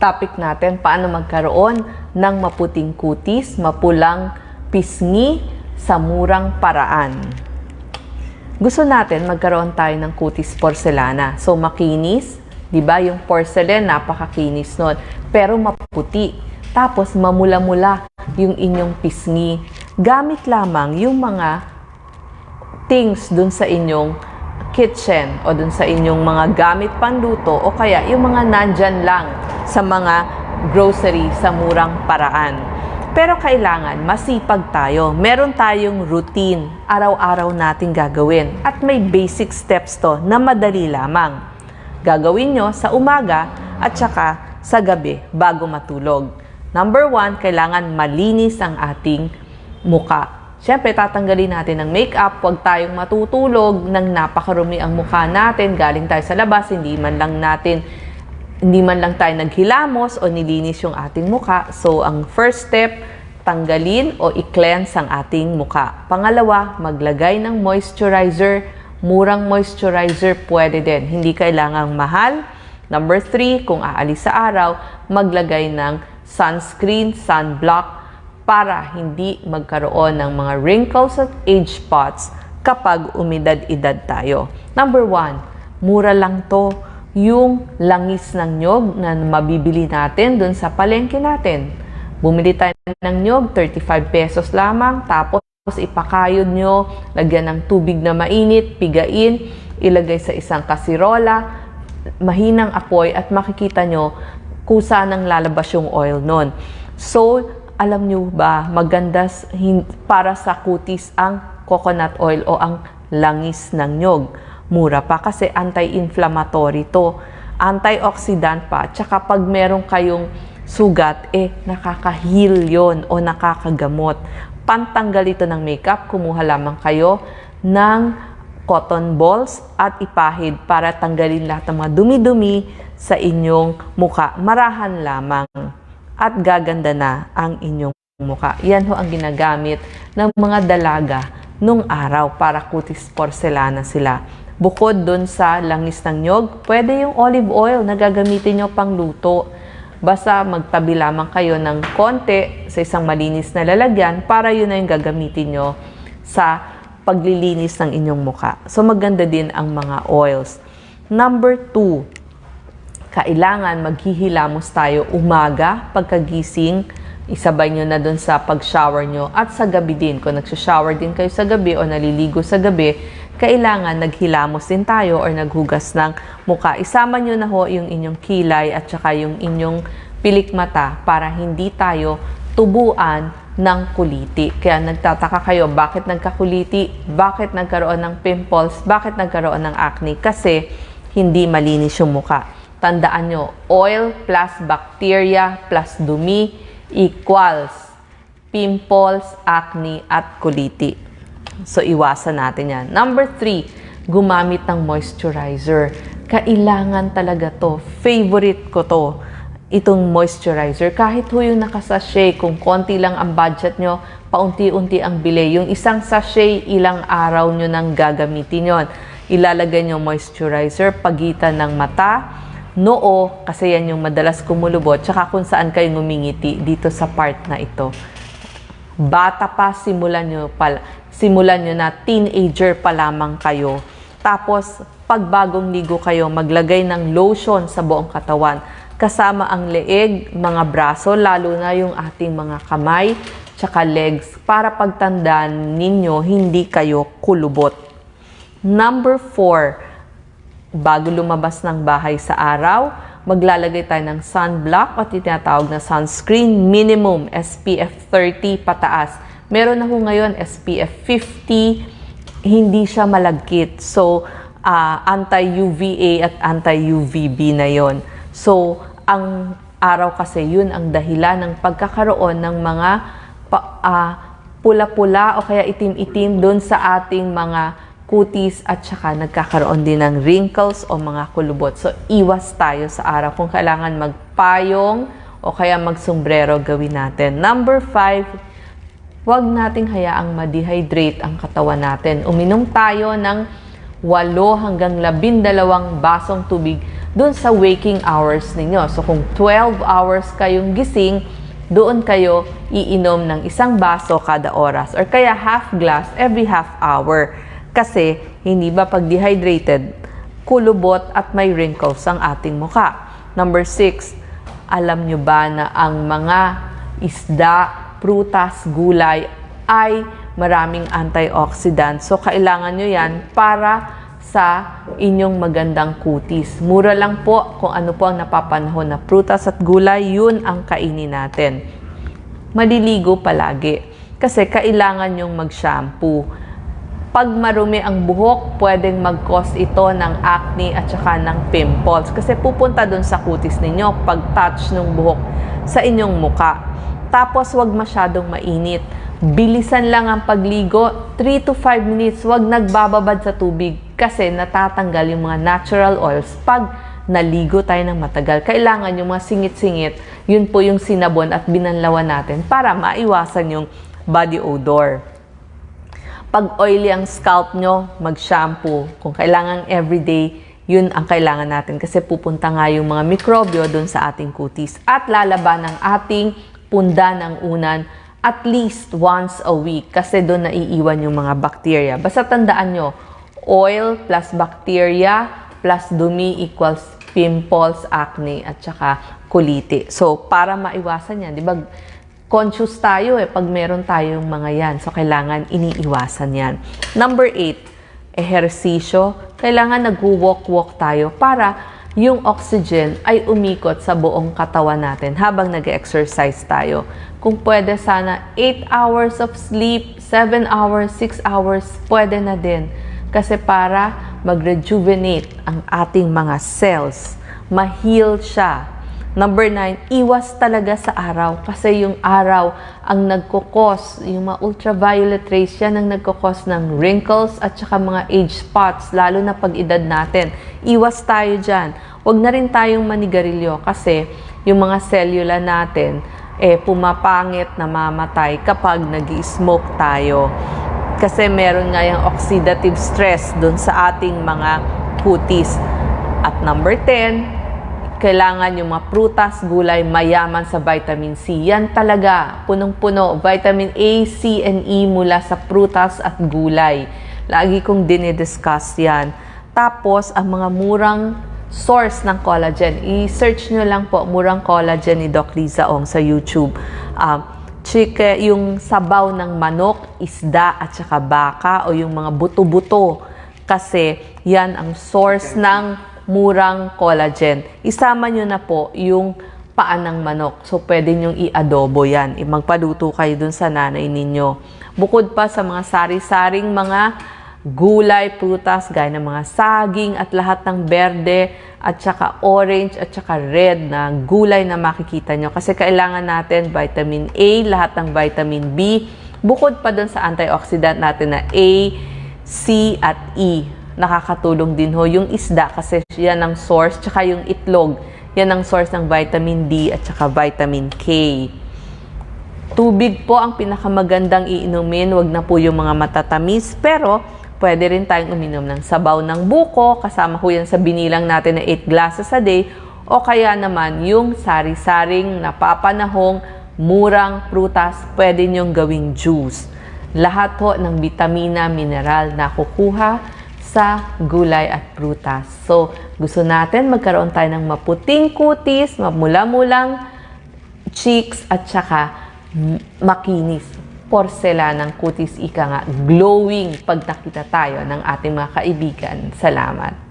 topic natin, paano magkaroon ng maputing kutis, mapulang pisngi sa murang paraan. Gusto natin magkaroon tayo ng kutis porcelana. So makinis, 'di ba? Yung porcelain napakakinis nun, pero maputi. Tapos mamula-mula yung inyong pisngi. Gamit lamang yung mga things dun sa inyong kitchen o dun sa inyong mga gamit panluto o kaya yung mga nandyan lang sa mga grocery sa murang paraan. Pero kailangan masipag tayo. Meron tayong routine, araw-araw nating gagawin. At may basic steps to na madali lamang. Gagawin nyo sa umaga at saka sa gabi bago matulog. Number one, kailangan malinis ang ating muka. Siyempre, tatanggalin natin ng makeup. Huwag tayong matutulog ng napakarumi ang mukha natin. Galing tayo sa labas, hindi man lang natin hindi man lang tayo naghilamos o nilinis yung ating muka. So, ang first step, tanggalin o i-cleanse ang ating muka. Pangalawa, maglagay ng moisturizer. Murang moisturizer pwede din. Hindi kailangang mahal. Number three, kung aalis sa araw, maglagay ng sunscreen, sunblock, para hindi magkaroon ng mga wrinkles at age spots kapag umidad-edad tayo. Number one, mura lang to yung langis ng nyog na mabibili natin dun sa palengke natin. Bumili tayo ng nyog, 35 pesos lamang, tapos ipakayod nyo, lagyan ng tubig na mainit, pigain, ilagay sa isang kasirola, mahinang apoy at makikita nyo kung saan ang lalabas yung oil nun. So, alam nyo ba, maganda para sa kutis ang coconut oil o ang langis ng nyog mura pa kasi anti-inflammatory to. Antioxidant pa. Tsaka pag meron kayong sugat, eh, nakaka-heal yon o nakakagamot. Pantanggal ito ng makeup, kumuha lamang kayo ng cotton balls at ipahid para tanggalin lahat ng mga dumi-dumi sa inyong muka. Marahan lamang at gaganda na ang inyong muka. Yan ho ang ginagamit ng mga dalaga nung araw para kutis porcelana sila. Bukod dun sa langis ng nyog, pwede yung olive oil na gagamitin nyo pang luto. Basta magtabi lamang kayo ng konti sa isang malinis na lalagyan para yun na yung gagamitin nyo sa paglilinis ng inyong muka. So maganda din ang mga oils. Number two, kailangan maghihilamos tayo umaga pagkagising isabay nyo na dun sa pag-shower nyo at sa gabi din. Kung nagsha-shower din kayo sa gabi o naliligo sa gabi, kailangan naghilamos din tayo or naghugas ng muka. Isama nyo na ho yung inyong kilay at saka yung inyong pilik mata para hindi tayo tubuan ng kuliti. Kaya nagtataka kayo, bakit nagkakuliti? Bakit nagkaroon ng pimples? Bakit nagkaroon ng acne? Kasi hindi malinis yung muka. Tandaan nyo, oil plus bacteria plus dumi equals pimples, acne, at kuliti. So, iwasan natin yan. Number three, gumamit ng moisturizer. Kailangan talaga to. Favorite ko to. Itong moisturizer. Kahit ho yung nakasachet, kung konti lang ang budget nyo, paunti-unti ang bili. Yung isang sachet, ilang araw nyo nang gagamitin yon. Ilalagay nyo moisturizer, pagitan ng mata, noo, kasi yan yung madalas kumulubot, tsaka kung saan kayo ngumingiti dito sa part na ito. Bata pa, simulan nyo, pala, simulan nyo na teenager pa lamang kayo. Tapos, pag bagong ligo kayo, maglagay ng lotion sa buong katawan. Kasama ang leeg, mga braso, lalo na yung ating mga kamay, tsaka legs, para pagtandaan ninyo, hindi kayo kulubot. Number four, bago lumabas ng bahay sa araw, maglalagay tayo ng sunblock o tinatawag na sunscreen minimum SPF 30 pataas. Meron na ho ngayon SPF 50, hindi siya malagkit. So, uh, anti-UVA at anti-UVB na yon. So, ang araw kasi yun ang dahilan ng pagkakaroon ng mga uh, pula-pula o kaya itim-itim doon sa ating mga kutis at saka nagkakaroon din ng wrinkles o mga kulubot. So, iwas tayo sa araw kung kailangan magpayong o kaya magsombrero gawin natin. Number five, huwag nating hayaang ma-dehydrate ang katawan natin. Uminom tayo ng 8 hanggang 12 basong tubig dun sa waking hours ninyo. So kung 12 hours kayong gising, doon kayo iinom ng isang baso kada oras or kaya half glass every half hour. Kasi hindi ba pag dehydrated, kulubot at may wrinkles ang ating muka. Number six, alam nyo ba na ang mga isda, prutas, gulay ay maraming antioxidant. So, kailangan nyo yan para sa inyong magandang kutis. Mura lang po kung ano po ang napapanahon na prutas at gulay, yun ang kainin natin. Maliligo palagi kasi kailangan yung mag-shampoo. Pag marumi ang buhok, pwedeng mag-cause ito ng acne at saka ng pimples kasi pupunta dun sa kutis ninyo pag touch ng buhok sa inyong muka. Tapos wag masyadong mainit. Bilisan lang ang pagligo, 3 to 5 minutes, wag nagbababad sa tubig kasi natatanggal yung mga natural oils pag naligo tayo ng matagal. Kailangan yung mga singit-singit, yun po yung sinabon at binanlawan natin para maiwasan yung body odor. Pag oily ang scalp nyo, mag-shampoo. Kung kailangan everyday, yun ang kailangan natin kasi pupunta nga yung mga mikrobyo doon sa ating kutis. At lalaban ang ating punda ng unan at least once a week kasi doon naiiwan yung mga bacteria. Basta tandaan nyo, oil plus bacteria plus dumi equals pimples, acne, at saka kuliti. So, para maiwasan yan, di ba, conscious tayo eh pag meron tayong mga yan. So, kailangan iniiwasan yan. Number eight, ehersisyo. Kailangan nag-walk-walk tayo para yung oxygen ay umikot sa buong katawan natin habang nag-exercise tayo. Kung pwede sana 8 hours of sleep, 7 hours, 6 hours, pwede na din. Kasi para mag-rejuvenate ang ating mga cells, ma-heal siya. Number nine, iwas talaga sa araw. Kasi yung araw ang nagkukos, yung mga ultraviolet rays, yan ang nagkukos ng wrinkles at saka mga age spots, lalo na pag edad natin. Iwas tayo dyan. Huwag na rin tayong manigarilyo kasi yung mga cellula natin, eh, pumapangit, namamatay kapag nag smoke tayo. Kasi meron nga yung oxidative stress dun sa ating mga kutis. At number 10, kailangan yung mga prutas, gulay, mayaman sa vitamin C. Yan talaga, punong-puno. Vitamin A, C, and E mula sa prutas at gulay. Lagi kong dinidiscuss yan. Tapos, ang mga murang source ng collagen. I-search nyo lang po, murang collagen ni Doc Liza Ong sa YouTube. Um, chike, yung sabaw ng manok, isda at saka baka o yung mga buto-buto. Kasi yan ang source ng murang collagen. Isama nyo na po yung paan ng manok. So, pwede nyong i-adobo yan. I- Magpaluto kayo dun sa nanay ninyo. Bukod pa sa mga sari-saring mga gulay, prutas, gaya ng mga saging at lahat ng berde at saka orange at saka red na gulay na makikita nyo. Kasi kailangan natin vitamin A, lahat ng vitamin B. Bukod pa dun sa antioxidant natin na A, C at E nakakatulong din ho yung isda kasi yan ang source, tsaka yung itlog, yan ang source ng vitamin D at tsaka vitamin K. Tubig po ang pinakamagandang iinumin, wag na po yung mga matatamis, pero pwede rin tayong uminom ng sabaw ng buko, kasama ho yan sa binilang natin na 8 glasses a day, o kaya naman yung sari-saring napapanahong murang prutas, pwede nyong gawing juice. Lahat po ng vitamina, mineral na kukuha sa gulay at prutas. So, gusto natin magkaroon tayo ng maputing kutis, mamula-mulang cheeks, at saka makinis. Porselanang kutis, ika nga, glowing pag nakita tayo ng ating mga kaibigan. Salamat.